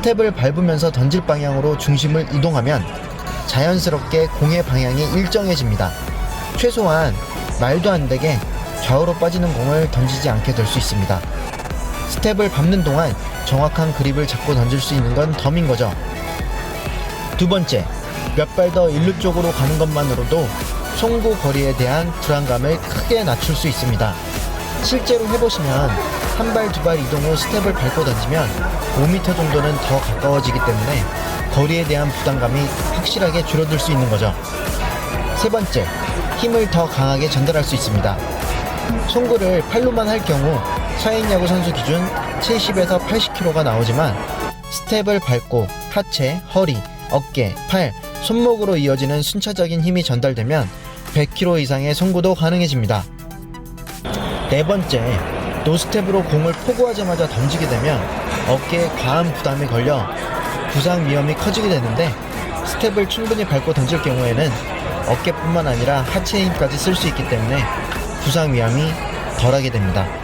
스텝을 밟으면서 던질 방향으로 중심을 이동하면 자연스럽게 공의 방향이 일정해집니다. 최소한 말도 안 되게 좌우로 빠지는 공을 던지지 않게 될 수 있습니다. 스텝을 밟는 동안 정확한 그립을 잡고 던질 수 있는 건 덤인 거죠. 두 번째, 몇 발 더 일루 쪽으로 가는 것만으로도 송구 거리에 대한 불안감을 크게 낮출 수 있습니다. 실제로 해보시면 한 발, 두 발 이동 후 스텝을 밟고 던지면 5m 정도는 더 가까워지기 때문에 거리에 대한 부담감이 확실하게 줄어들 수 있는 거죠. 세 번째, 힘을 더 강하게 전달할 수 있습니다. 송구를 팔로만 할 경우 서인 야구 선수 기준 70에서 80kg가 나오지만 스텝을 밟고 하체, 허리, 어깨, 팔, 손목으로 이어지는 순차적인 힘이 전달되면 100kg 이상의 송구도 가능해집니다. 네 번째, 노스텝으로 공을 포구하자마자 던지게 되면 어깨에 과한 부담이 걸려 부상 위험이 커지게 되는데 스텝을 충분히 밟고 던질 경우에는 어깨뿐만 아니라 하체 힘까지 쓸 수 있기 때문에 부상 위험이 덜하게 됩니다.